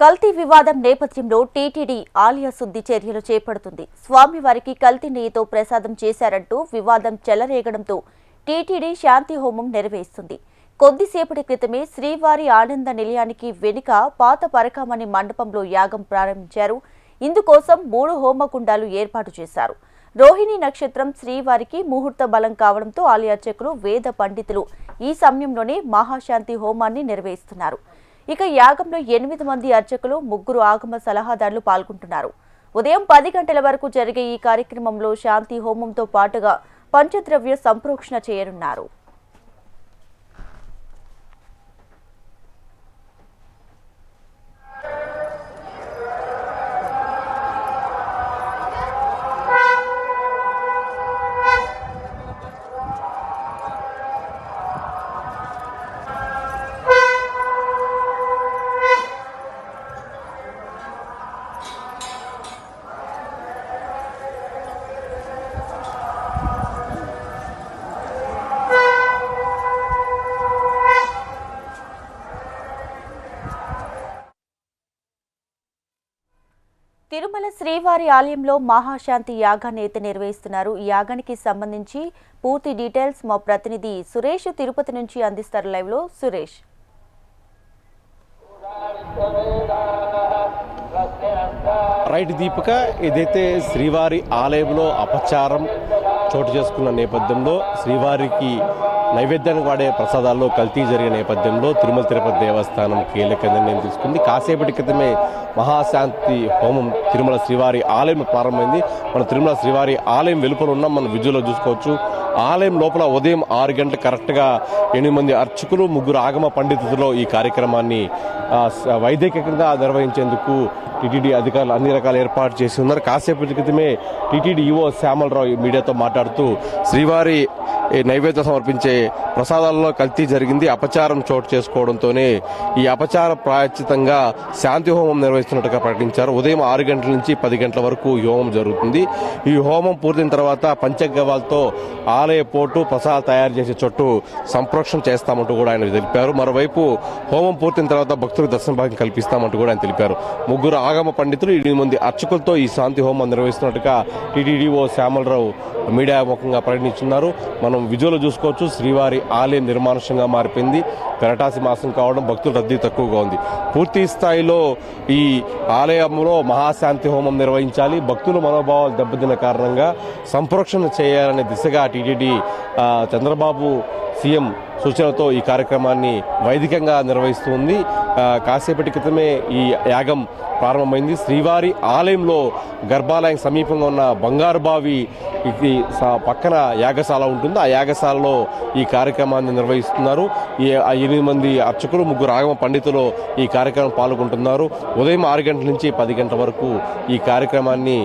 కల్తీ వివాదం నేపథ్యంలో టీటీడీ ఆలయ శుద్ధి చర్యలు చేపడుతుంది. స్వామివారికి కల్తీ నెయ్యితో ప్రసాదం చేశారంటూ వివాదం చెలరేగడంతో టీటీడీ శాంతి హోమం నెరవేరుస్తుంది. కొద్దిసేపటి క్రితమే శ్రీవారి ఆనంద నిలయానికి వెనుక పాత పరకామణి మండపంలో యాగం ప్రారంభించారు. ఇందుకోసం మూడు హోమకుండాలు ఏర్పాటు చేశారు. రోహిణి నక్షత్రం శ్రీవారికి ముహూర్త బలం కావడంతో ఆలయార్చకులు వేద పండితులు ఈ సమయంలోనే మహాశాంతి హోమాన్ని నిర్వహిస్తున్నారు ఇక యాగంలో ఎనిమిది మంది అర్చకులు ముగ్గురు ఆగమ సలహాదారులు పాల్గొంటున్నారు. ఉదయం పది గంటల వరకు జరిగే ఈ కార్యక్రమంలో శాంతి హోమంతో పాటుగా పంచద్రవ్య సంప్రోక్షణ చేయనున్నారు. శ్రీవారి ఆలయంలో మహాశాంతి యాగాన్ని అయితే నిర్వహిస్తున్నారు. ఈ యాగానికి సంబంధించి పూర్తి డీటెయిల్స్ మా ప్రతినిధి సురేష్ తిరుపతి నుంచి అందిస్తారు లైవ్లో. సురేష్. రైట్ దీపిక ఏదైతే శ్రీవారి ఆలయంలో అపచారం చోటు చేసుకున్న నేపథ్యంలో శ్రీవారికి నైవేద్యానికి వాడే ప్రసాదాల్లో కల్తీ జరిగిన నేపథ్యంలో తిరుమల తిరుపతి దేవస్థానం కీలక నిర్ణయం తీసుకుంది కాసేపటి క్రితమే మహాశాంతి హోమం తిరుమల శ్రీవారి ఆలయం ప్రారంభమైంది. మన తిరుమల శ్రీవారి ఆలయం వెలుపల ఉన్న మనం విజువల్లో చూసుకోవచ్చు. ఆలయం లోపల ఉదయం ఆరు గంటలు కరెక్ట్గా ఎనిమిది మంది అర్చకులు ముగ్గురు ఆగమ పండితులతో ఈ కార్యక్రమాన్ని వైదికంగా నిర్వహించేందుకు టీటీడీ అధికారులు అన్ని రకాల ఏర్పాటు చేసి ఉన్నారు. కాసేపటి క్రితమే టీటీడీ ఈవో శ్యామలరావు మీడియాతో మాట్లాడుతూ శ్రీవారి నైవేద్యం సమర్పించే ప్రసాదాల్లో కల్తీ జరిగింది. అపచారం చోటు చేసుకోవడంతోనే ఈ అపచార ప్రాయచితంగా శాంతి హోమం నిర్వహిస్తున్నట్టుగా ప్రకటించారు. ఉదయం ఆరు గంటల నుంచి పది గంటల వరకు ఈ హోమం జరుగుతుంది. ఈ హోమం పూర్తయిన తర్వాత పంచగవాలతో ఆలయ పోటు ప్రసాదాలు తయారు చేసే చోటు సంప్రోక్షణ చేస్తామంటూ కూడా ఆయన తెలిపారు. మరోవైపు హోమం పూర్తయిన తర్వాత భక్తులకు దర్శన భాగ్యం కల్పిస్తామంటూ కూడా ఆయన తెలిపారు. ముగ్గురు ఆగమ పండితులు ఎనిమిది మంది అర్చకులతో ఈ శాంతి హోమం నిర్వహిస్తున్నట్టుగా టీటీడీఓ శ్యామలరావు మీడియా ముఖంగా ప్రకటించున్నారు. మనం విజువల్ చూసుకోవచ్చు. శ్రీవారి ఆలయం నిర్మానుషంగా మారిపోయింది. పెరటాసి మాసం కావడం భక్తుల రద్దీ తక్కువగా ఉంది. పూర్తి స్థాయిలో ఈ ఆలయంలో మహాశాంతి హోమం నిర్వహించాలి. భక్తుల మనోభావాలు దెబ్బతిన్న కారణంగా సంప్రోక్షణ చేయాలనే దిశగా టీటీడీ చంద్రబాబు సీఎం సూచనలతో ఈ కార్యక్రమాన్ని వైదికంగా నిర్వహిస్తుంది కాసేపటి క్రితమే ఈ యాగం ప్రారంభమైంది. శ్రీవారి ఆలయంలో గర్భాలయం సమీపంగా ఉన్న బంగారు బావి ఇది పక్కన యాగశాల ఉంటుంది. ఆ యాగశాలలో ఈ కార్యక్రమాన్ని నిర్వహిస్తున్నారు. ఈ ఆ ఎనిమిది మంది అర్చకులు ముగ్గురు ఆగమ పండితులు ఈ కార్యక్రమం పాల్గొంటున్నారు. ఉదయం ఆరు గంటల నుంచి పది గంటల వరకు ఈ కార్యక్రమాన్ని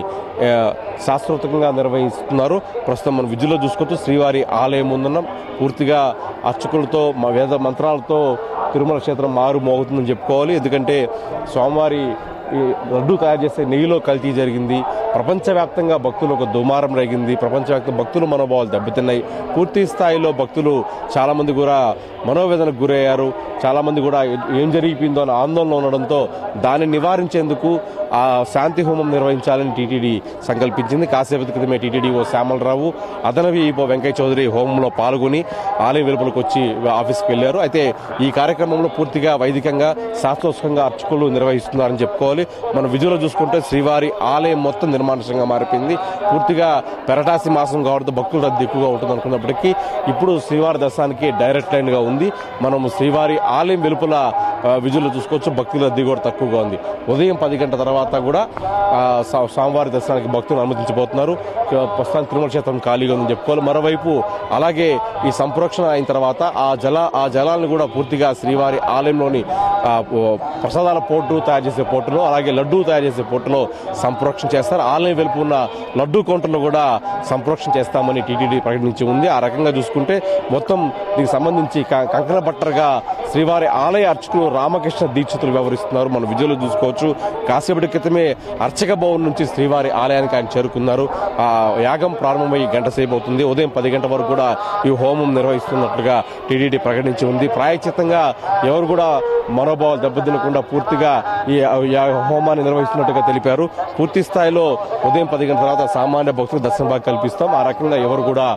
ఆ, శాస్త్రోక్తంగా నిర్వహిస్తున్నారు. ప్రస్తుతం మనం విద్యులో చూసుకోవచ్చు శ్రీవారి ఆలయం ఉందన్నాం పూర్తిగా అర్చకులతో మా వేద మంత్రాలతో తిరుమల క్షేత్రం మారు మోగుతుందని చెప్పుకోవాలి. ఎందుకంటే స్వామివారి లడ్డు తయారు చేసే నెయ్యిలో కల్తీ జరిగింది. ప్రపంచవ్యాప్తంగా భక్తులు ఒక దుమారం రేగింది. ప్రపంచవ్యాప్తంగా భక్తుల మనోభావాలు దెబ్బతిన్నాయి. పూర్తి స్థాయిలో భక్తులు చాలామంది కూడా మనోవేదనకు గురయ్యారు. చాలామంది కూడా ఏం జరిగిపోయిందో అని ఆందోళన ఉండడంతో దాన్ని నివారించేందుకు ఆ శాంతి హోమం నిర్వహించాలని టీటీడీ సంకల్పించింది. కాసేపటి క్రితమే టీటీడీ ఓ శ్యామలరావు అదనవి ఓ వెంకయ్య చౌదరి హోమంలో పాల్గొని ఆలయం వెలుపలకు వచ్చి ఆఫీస్కి వెళ్ళారు అయితే ఈ కార్యక్రమంలో పూర్తిగా వైదికంగా శాస్త్రోత్సవంగా అర్చకులు నిర్వహిస్తున్నారని చెప్పుకోవాలి. మనం విజువల్ చూసుకుంటే శ్రీవారి ఆలయం మొత్తం నిర్మానుషంగా మారిపోయింది. పూర్తిగా పెరటాసి మాసం కావడంతో భక్తుల రద్దీ ఎక్కువగా ఉంటుంది అనుకున్నప్పటికీ ఇప్పుడు శ్రీవారి దర్శనానికి డైరెక్ట్ లైన్గా ఉంది. మనం శ్రీవారి ఆలయం వెలుపల విజువల్ చూసుకోవచ్చు. భక్తుల రద్దీ కూడా తక్కువగా ఉంది. ఉదయం పది గంటల తర్వాత కూడా స్వామివారి దర్శనానికి భక్తులు అనుమతించబోతున్నారు ప్రస్తుతానికి తిరుమల క్షేత్రం ఖాళీగా ఉందని చెప్పుకోవాలి. మరోవైపు అలాగే ఈ సంప్రోక్షణ అయిన తర్వాత ఆ జల ఆ జలాలను కూడా పూర్తిగా శ్రీవారి ఆలయంలోని ప్రసాదాల పోటు తయారు చేసే పోటులో అలాగే లడ్డు తయారు చేసే పోటులో సంప్రోక్షణ చేస్తారు. ఆలయం వెలుపు ఉన్న లడ్డు కౌంటర్లో కూడా సంప్రోక్షణ చేస్తామని టీటీడీ ప్రకటించి ఉంది. ఆ రకంగా చూసుకుంటే మొత్తం దీనికి సంబంధించి క- కంకణ బట్టర్గా శ్రీవారి ఆలయ అర్చకులు రామకృష్ణ దీక్షితులు వ్యవహరిస్తున్నారు. మనం విజయలు చూసుకోవచ్చు. కాసేపటి క్రితమే అర్చక భవన్ నుంచి శ్రీవారి ఆలయానికి ఆయన చేరుకున్నారు. ఆ యాగం ప్రారంభమై గంట సేపు అవుతుంది. ఉదయం పది గంటల వరకు కూడా ఈ హోమం నిర్వహిస్తున్నట్లుగా టీడీడీ ప్రకటించి ఉంది. ప్రాయచితంగా ఎవరు కూడా మనోభావాలు దెబ్బతినకుండా పూర్తిగా ఈ హోమాన్ని నిర్వహిస్తున్నట్టుగా తెలిపారు. పూర్తి స్థాయిలో ఉదయం పది గంటల తర్వాత సామాన్య భక్తులకు దర్శన భాగం కల్పిస్తాం. ఆ రకంగా ఎవరు కూడా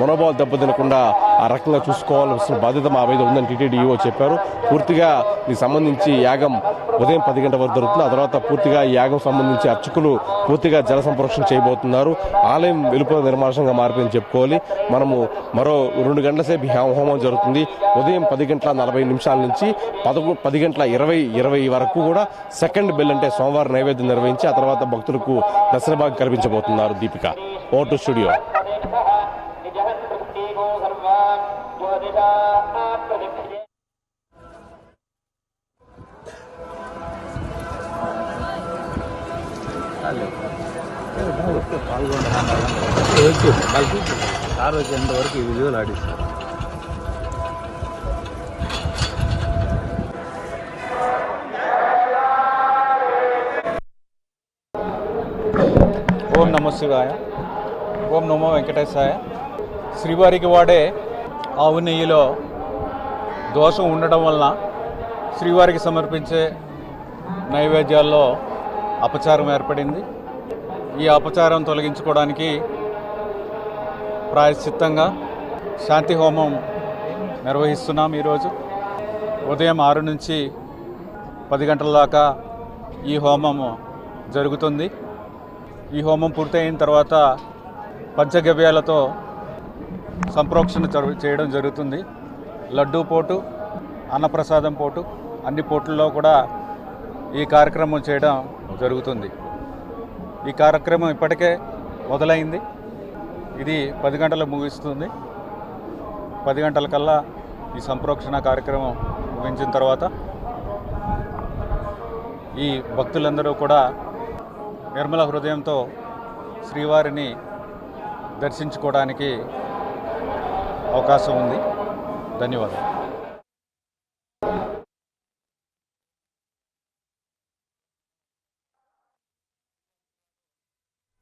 మనోభావాలు దెబ్బతినకుండా ఆ రకంగా చూసుకోవాల్సిన బాధ్యత మా మీద ఉందని టీటీడీ చెప్పారు. పూర్తిగా దీనికి సంబంధించి యాగం ఉదయం పది గంటల వరకు జరుగుతుంది ఆ తర్వాత పూర్తిగా ఈ యాగం సంబంధించి అర్చకులు పూర్తిగా జల సంరక్షణ చేయబోతున్నారు. ఆలయం వెలుపల నిర్మాణంగా మారిపోయిందని చెప్పుకోవాలి. మనము మరో రెండు గంటల సేపు హోమం జరుగుతుంది. ఉదయం పది గంటల నలభై నిమిషాల నుంచి పదకొ పది గంటల ఇరవై ఇరవై వరకు కూడా సెకండ్ బెల్ అంటే సోమవారం నైవేద్యం నిర్వహించి ఆ తర్వాత భక్తులకు దర్శన భాగం కల్పించబోతున్నారు దీపిక. ఓ టు స్టూడియో సార్ వచ్చేంత వరకు ఈ విజువల్ ఆడిస్తారు ఓం నమ శివాయ. ఓం నమో వెంకటేశాయ. శ్రీవారికి వాడే ఆవు నెయ్యిలో దోషం ఉండటం వలన శ్రీవారికి సమర్పించే నైవేద్యాల్లో అపచారం ఏర్పడింది. ఈ అపచారం తొలగించుకోవడానికి ప్రాయశ్చిత్తంగా శాంతి హోమం నిర్వహిస్తున్నాం ఈరోజు. ఉదయం ఆరు నుంచి పది గంటల దాకా ఈ హోమం జరుగుతుంది. ఈ హోమం పూర్తయిన తర్వాత పంచగవ్యాలతో సంప్రోక్షణ చేయడం జరుగుతుంది. లడ్డూ పోటు అన్నప్రసాదం పోటు అన్ని పోట్లలో కూడా ఈ కార్యక్రమం చేయడం జరుగుతుంది. ఈ కార్యక్రమం ఇప్పటికే మొదలైంది. ఇది పది గంటలకు ముగిస్తుంది. పది గంటల కల్లా ఈ సంప్రోక్షణ కార్యక్రమం ముగించిన తర్వాత ఈ భక్తులందరూ కూడా నిర్మల హృదయంతో శ్రీవారిని దర్శించుకోవడానికి అవకాశం ఉంది. ధన్యవాదాలు.